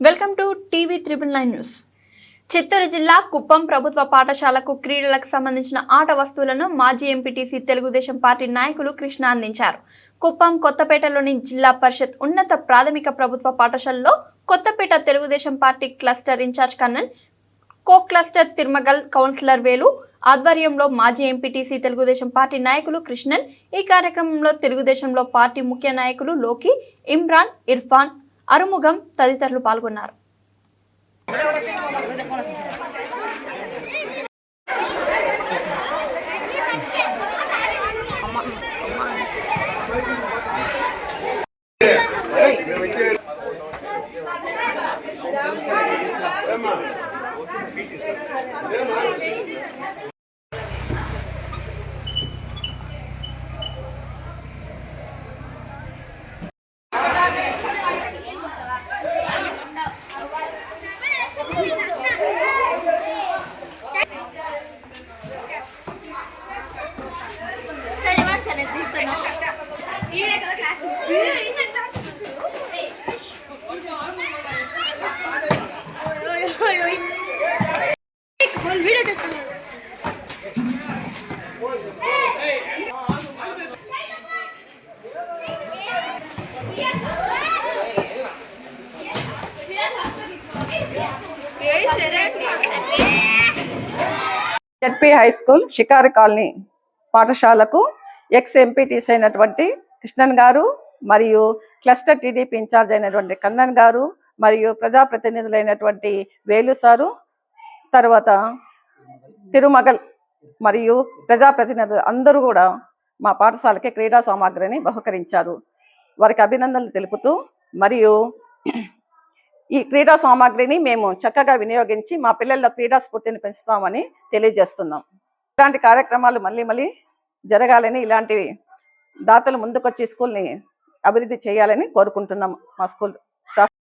Welcome to TV triple nine news. Chittoor జిల్లా కుప్పం ప్రభుత్వ పాఠశాలకు క్రీడలకు సంబంధించిన ఆట వస్తువులను మాజీ ఎంపీటీసీ తెలుగుదేశం పార్టీ నాయకులు కృష్ణ అందించారు. కుప్పం కొత్తపేటలోని జిల్లా పరిషత్ ఉన్నత ప్రాథమిక ప్రభుత్వ పాఠశాలలో Kothapeta Telugu Desam party cluster incharge Kannan co cluster Thirumagal councillor Velu ఆధ్వర్యంలో మాజీ ఎంపీటీసీ తెలుగుదేశం పార్టీ నాయకులు కృష్ణన్ ఈ కార్యక్రమంలో తెలుగుదేశంలో పార్టీ ముఖ్య నాయకులు లోకి ఇమ్రాన్ ఇర్ఫాన్ అరుముగం తదితరులు పాల్గొన్నారు. వీడియో చేస్తున్నాడు ZP high school Shikari colony పాఠశాలకు ఎక్స్ ఎంపీటీస్ అయినటువంటి కృష్ణన్ గారు మరియు క్లస్టర్ టీడీపీ ఇన్ఛార్జ్ అయినటువంటి కన్నన్ గారు మరియు ప్రజాప్రతినిధులైనటువంటి వేలు సారు తర్వాత తిరుమగల్ మరియు ప్రజాప్రతినిధులు అందరూ కూడా మా పాఠశాలకి క్రీడా సామాగ్రిని బహుకరించారు. వారికి అభినందనలు తెలుపుతూ మరియు ఈ క్రీడా సామాగ్రిని మేము చక్కగా వినియోగించి మా పిల్లల్లో క్రీడా స్ఫూర్తిని పెంచుతామని తెలియజేస్తున్నాం. ఇలాంటి కార్యక్రమాలు మళ్ళీ మళ్ళీ జరగాలని ఇలాంటివి దాతలు ముందుకొచ్చి స్కూల్ని అభివృద్ధి చేయాలని కోరుకుంటున్నాం మా స్కూల్ స్టాఫ్